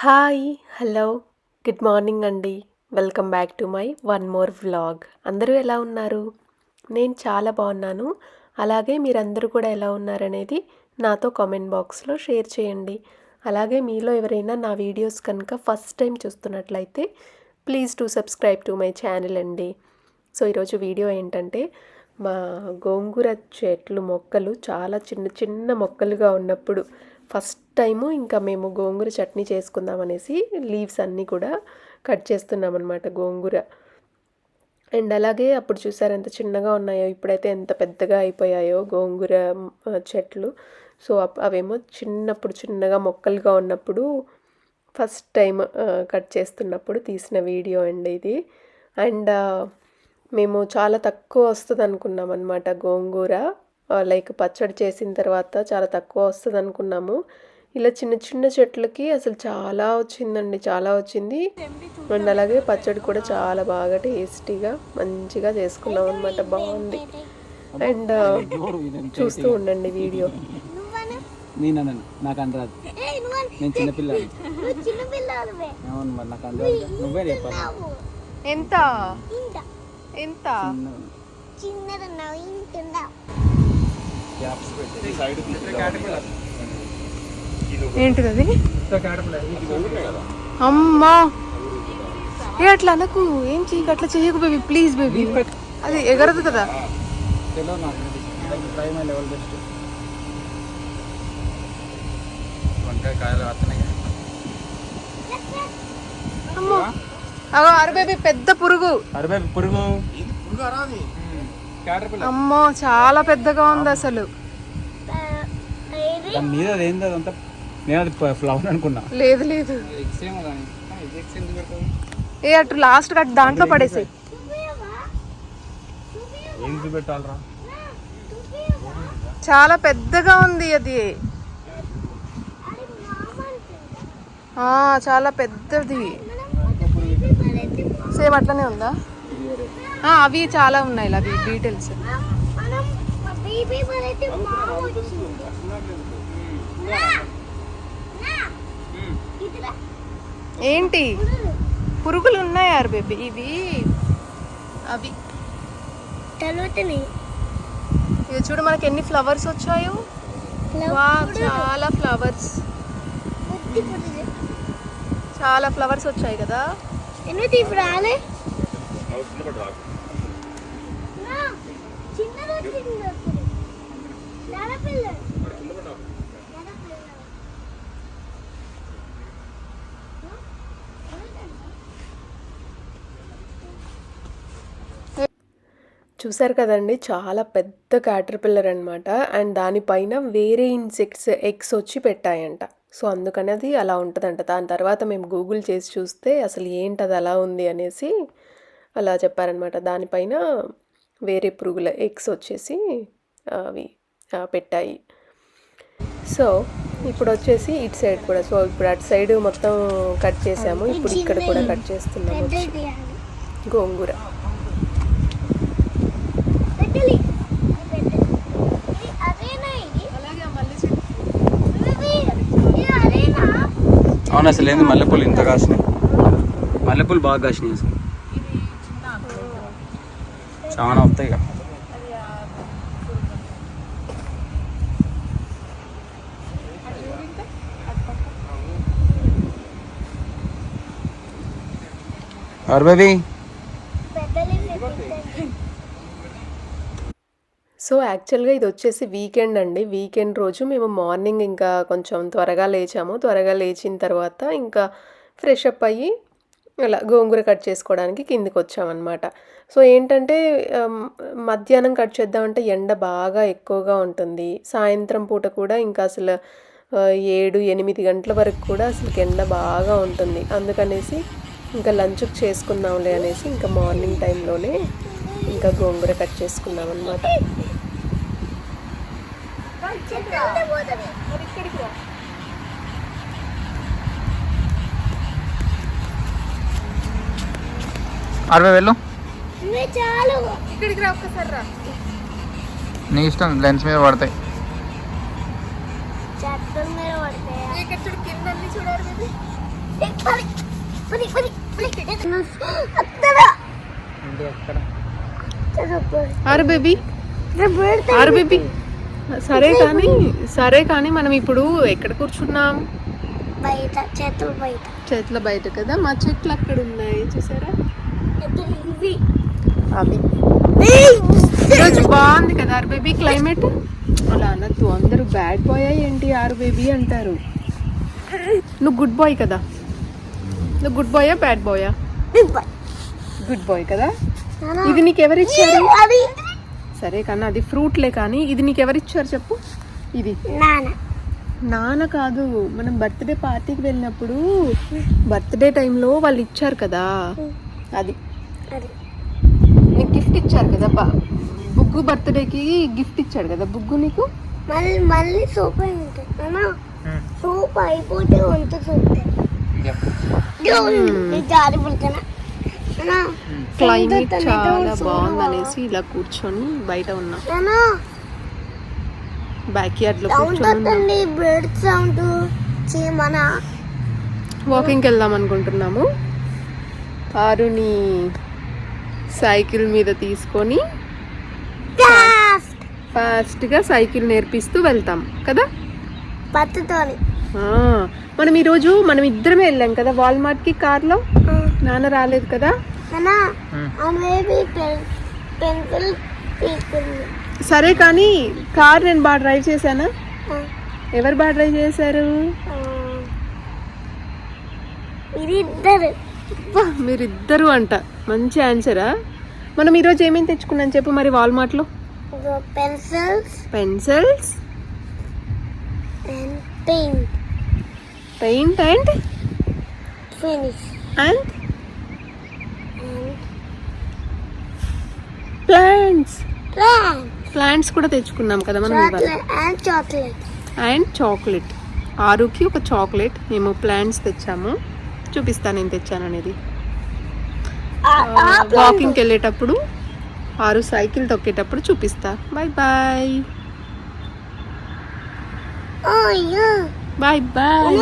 Hi hello good morning అండి. Welcome back to my one more vlog. అందరూ ఎలా ఉన్నారు? నేను చాలా బాగున్నాను. అలాగే మీరందరూ కూడా ఎలా ఉన్నారనేది నాతో కామెంట్ బాక్స్లో షేర్ చేయండి. అలాగే మీలో ఎవరైనా నా వీడియోస్ కనుక ఫస్ట్ టైం చూస్తున్నట్లయితే please to subscribe to my channel అండి. సో ఈరోజు వీడియో ఏంటంటే మా గోంగూర చెట్లు మొక్కలు చాలా చిన్న చిన్న మొక్కలుగా ఉన్నప్పుడు ఫస్ట్ టైము ఇంకా మేము గోంగూర చట్నీ చేసుకుందాం అనేసి లీవ్స్ అన్నీ కూడా కట్ చేస్తున్నాం అనమాట గోంగూర. అండ్ అలాగే అప్పుడు చూసారు ఎంత చిన్నగా ఉన్నాయో ఇప్పుడైతే ఎంత పెద్దగా అయిపోయాయో గోంగూర చెట్లు. సో అప్- అవేమో చిన్నప్పుడు చిన్నగా మొక్కలుగా ఉన్నప్పుడు ఫస్ట్ టైం కట్ చేస్తున్నప్పుడు తీసిన వీడియో అండి ఇది. అండ్ మేము చాలా తక్కువ వస్తుంది అనుకున్నాం అనమాట గోంగూర. లైక్ పచ్చడి చేసిన తర్వాత చాలా తక్కువ వస్తుంది అనుకున్నాము ఇలా చిన్న చిన్న చెట్లకి అసలు చాలా వచ్చిందండి చాలా వచ్చింది. అండ్ అలాగే పచ్చడి కూడా చాలా బాగా టేస్టీగా మంచిగా చేసుకున్నాం అనమాట బాగుంది. అండ్ చూస్తూ ఉండండి వీడియో. నేను నాకు అనరాదు. నేను చిన్నపిల్లాడు అవును మరి నాకు అనరాదు. నువ్వే చెప్పాలి. ఎంత? ఎంత? చిన్నదన్నావు ఏంటిది అది అమ్మా! ఏ అట్లా అనకు. ఏం చేయకు అట్లా చేయకు బేబీ ప్లీజ్ బేబీ అది ఎగరదు కదా. అమ్మో! అగో అరే బేబీ పెద్ద పురుగు. అరవై పురుగు. అమ్మో చాలా పెద్దగా ఉంది అసలు. దాని మీద అది ఏంది అదంతా? నేను అది ఫ్లవర్ అనుకున్నా. లేదు లేదు. ఏ అటు లాస్ట్ అటు దాంట్లో పడేసాయి. చాలా పెద్దగా ఉంది అది. చాలా పెద్దది. సేమ్ అట్లనే ఉందా? అవి చాలా ఉన్నాయి అవి డీటెయిల్స్ ఏంటి? పురుగులు ఉన్నాయి బేబీ? ఇవి అవి. ఇది చూడు మనకి ఎన్ని ఫ్లవర్స్ వచ్చాయో? వా చాలా ఫ్లవర్స్. చాలా ఫ్లవర్స్ వచ్చాయి కదా? ఎందుకు ఇప్పుడు రాలే నా, చిన్నది వచ్చింది అప్పుడు. నడపిల్ల. నడపిల్ల. చూసారు కదండి చాలా పెద్ద క్యాటర్పిల్లర్ అనమాట అండ్ దానిపైన వేరే ఇన్సెక్ట్స్ ఎగ్స్ వచ్చి పెట్టాయంట. సో అందుకని అది అలా ఉంటుందంట. దాని తర్వాత మేము గూగుల్ చేసి చూస్తే అసలు ఏంటి అది అలా ఉంది అనేసి అలా చెప్పారనమాట దానిపైన వేరే పురుగుల ఎగ్స్ వచ్చేసి అవి పెట్టాయి. సో ఇప్పుడు వచ్చేసి ఇటు సైడ్ కూడా. సో ఇప్పుడు అటు సైడ్ మొత్తం కట్ చేసాము. ఇప్పుడు ఇక్కడ కూడా కట్ చేస్తున్నాము. గోంగూర? అవును అసలు ఏంది మల్లెపూలు ఇంత కాసినాయి? మల్లెపూలు బాగా కాసినాయి అసలు. చాలా వస్తాయి ఇక. సో యాక్చువల్గా ఇది వచ్చేసి వీకెండ్ అండి. వీకెండ్ రోజు మేము మార్నింగ్ ఇంకా కొంచెం త్వరగా లేచాము. త్వరగా లేచిన తర్వాత ఇంకా ఫ్రెష్ అప్ అయ్యి అలా గోంగూర కట్ చేసుకోవడానికి కిందికి వచ్చామన్నమాట సో ఏంటంటే మధ్యాహ్నం కట్ చేద్దామంటే ఎండ బాగా ఎక్కువగా ఉంటుంది. సాయంత్రం పూట కూడా ఇంకా అసలు ఏడు ఎనిమిది గంటల వరకు కూడా అసలు ఎండ బాగా ఉంటుంది. అందుకనేసి ఇంకా లంచ్కి చేసుకుందాంలే అనేసి ఇంకా మార్నింగ్ టైంలోనే ఇంకా గోంగూర కట్ చేసుకున్నాం అనమాట అరవై వెళ్ళు ఇవే చాలు. ఇక్కడికి రా ఒక్కసారి రా. నీ ఇష్టం లెన్స్ మీద పడతాయి. బేబీ. ఆరు బేబీ. సరే కానీ సరే కానీ మనం ఇప్పుడు ఎక్కడ కూర్చున్నాం? బయట చేతులు బయట. చెట్ల బయట కదా మా చెట్లు అక్కడ ఉన్నాయి చూసారా? ఇవి అవి ఈరోజు బాగుంది కదా ఆరు బేబీ క్లైమేట్? అలా అనద్దు అందరూ బ్యాడ్ బాయ్ ఏంటి ఆరు బేబీ అంటారు. నువ్వు గుడ్ బాయ్ కదా. నువ్వు గుడ్ బాయా బ్యాడ్ బాయా? Good boy. కదా. ఇది నీకు ఎవరిచ్చారు అది. సరే కానీ అది ఫ్రూట్లే కానీ ఇది నీకు ఎవరిచ్చారు చెప్పు. ఇది. నాన్న కాదు మనం బర్త్డే పార్టీకి వెళ్ళినప్పుడు బర్త్డే టైంలో వాళ్ళు ఇచ్చారు కదా అది. నీకు గిఫ్ట్ ఇచ్చారు కదా బా. బుగ్గు బర్త్డేకి గిఫ్ట్ ఇచ్చాడు కదా బుగ్గు నీకు? మళ్ళీ మళ్ళీ సూప్ అయి ఉంటుంది సూప్ అయిపోతే వంట క్లైమేట్ చాలా తొందర బాగుంది అనేసి ఇలా కూర్చొని బయట ఉన్నాం బ్యాక్ యార్డ్లో కూర్చొని బర్డ్ సౌండ్ వాకింగ్కి వెళ్దాం అనుకుంటున్నాము. ఆరుని సైకిల్ మీద తీసుకొని ఫాస్ట్ ఫాస్ట్గా సైకిల్ నేర్పిస్తూ వెళ్తాం కదా? పత్తుతోని ఆ, మనం ఈరోజు మనం ఇద్దరమే వెళ్ళాం కదా వాల్మార్ట్కి కార్లో? నాన్న రాలేదు కదా? సరే కానీ కార్ నేను బాగా డ్రైవ్ చేశానా? ఎవరు బాగా డ్రైవ్ చేశారు. ఇది ఇద్దరు. మీరిద్దరు అంట. మంచి ఆన్సరా? మనం ఈరోజు ఏమేమి తెచ్చుకున్నాం చెప్పు మరి వాల్మార్ట్లో? Pencils. Pencils? Paint. Paint and? Finish. And? Plants. Plants. కూడా తెచ్చుకున్నాం కదా మనం చాక్లెట్. And chocolate. ఆరుకి ఒక చాక్లెట్. మేము ప్లాంట్స్ తెచ్చాము. చూపిస్తాను నేను తెచ్చాను అనేది. వాకింగ్కి వెళ్ళేటప్పుడు ఆరు సైకిల్ తొక్కేటప్పుడు చూపిస్తా. బాయ్ బాయ్ బాయ్ బాయ్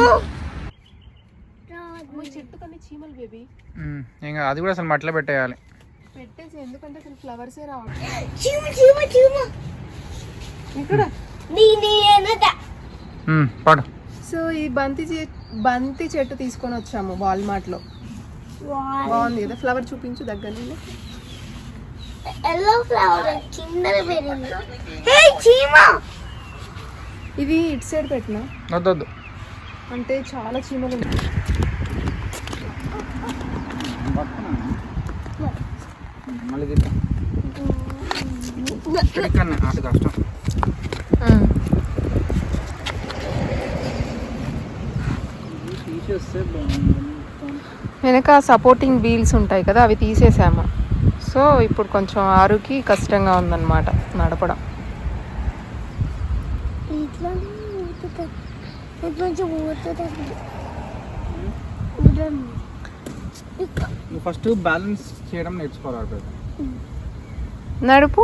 చెట్టు కన్నా చీమలు బేబీ ఇంకా అది కూడా అసలు మట్టిలో పెట్టేయాలి. పెట్టేసి ఎందుకంటే అసలు ఫ్లవర్సే రావట్లేదు చీమ చీమ చీమ. ఇక్కడ. దీని వెనక ఉమ్, పడు. సో ఈ బంతి చె- బంతి చెట్టు తీసుకొని వచ్చాము వాల్మార్ట్లో బాగుంది కదా? ఫ్లవర్ చూపించు దగ్గర నుండి ఎల్లో ఫ్లవర్ కింద పెరిగింది. హే చీమ! ఇది ఇటు సైడ్ పెట్టినా? అంటే చాలా చీమలు ఉన్నాయి. మళ్ళీ అటు కష్టం. వెనక సపోర్టింగ్ వీల్స్ ఉంటాయి కదా అవి తీసేసాము. సో ఇప్పుడు కొంచెం ఆరుకి కష్టంగా ఉందన్నమాట నడపడం. ఫస్ట్ బ్యాలెన్స్ చేయడం నేర్చుకోవాలి నడుపు.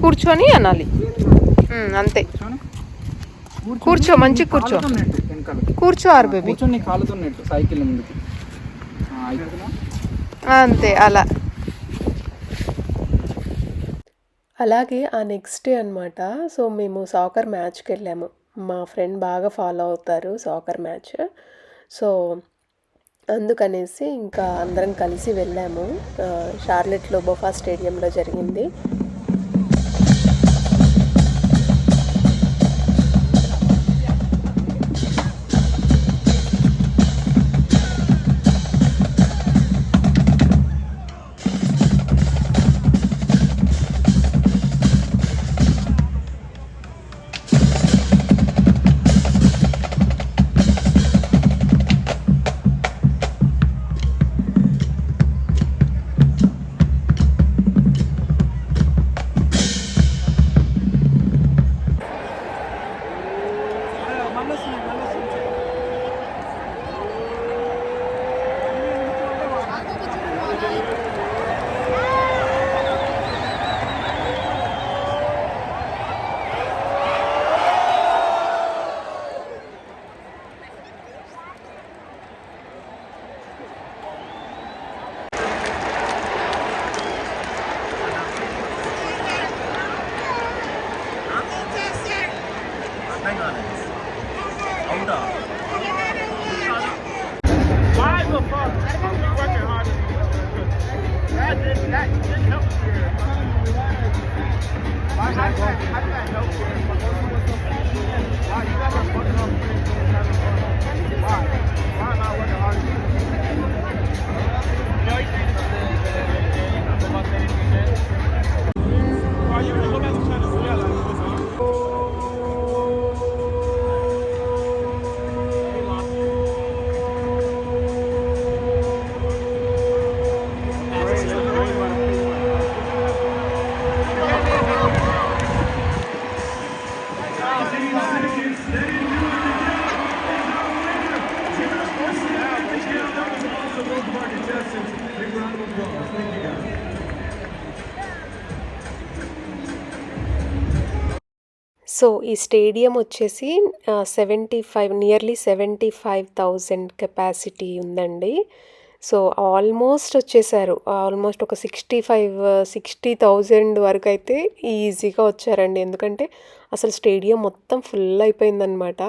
కూర్చొని అనాలి అంతే. కూర్చో మంచి కూర్చో. కూర్చో ఆరు బేబీ. కూర్చొని సైకిల్ ముందుకి. ఆ, అయిపోతుందా? అంతే అలా. అలాగే ఆ నెక్స్ట్ డే అనమాట సో మేము సాకర్ మ్యాచ్కి వెళ్ళాము. మా ఫ్రెండ్ బాగా ఫాలో అవుతారు సాకర్ మ్యాచ్ సో అందుకనేసి ఇంకా అందరం కలిసి వెళ్ళాము. షార్లెట్లో బొఫా స్టేడియంలో జరిగింది. Why? Why am I working hard? So ఈ స్టేడియం వచ్చేసి seventy five nearly seventy five thousand capacity ఉందండి. సో ఆల్మోస్ట్ వచ్చేసారు. ఆల్మోస్ట్ ఒక సిక్స్టీ ఫైవ్ సిక్స్టీ థౌజండ్ వరకు అయితే ఈజీగా వచ్చారండి. ఎందుకంటే అసలు స్టేడియం మొత్తం ఫుల్ అయిపోయిందనమాట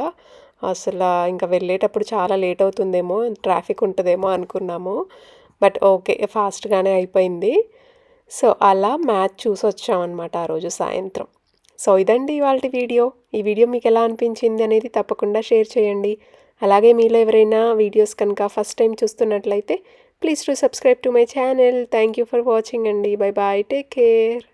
అసలు ఇంకా వెళ్ళేటప్పుడు చాలా లేట్ అవుతుందేమో ట్రాఫిక్ ఉంటుందేమో అనుకున్నాము. బట్ ఓకే ఫాస్ట్గానే అయిపోయింది. సో అలా మ్యాచ్ చూసి వచ్చామన్నమాట ఆ రోజు సాయంత్రం. సో ఇదండి ఇవాళ వీడియో. ఈ వీడియో మీకు ఎలా అనిపించింది అనేది తప్పకుండా షేర్ చేయండి. అలాగే మీలో ఎవరైనా వీడియోస్ కనుక ఫస్ట్ టైం చూస్తున్నట్లయితే please to subscribe to my channel. Thank you for watching అండి. Bye bye. Take care.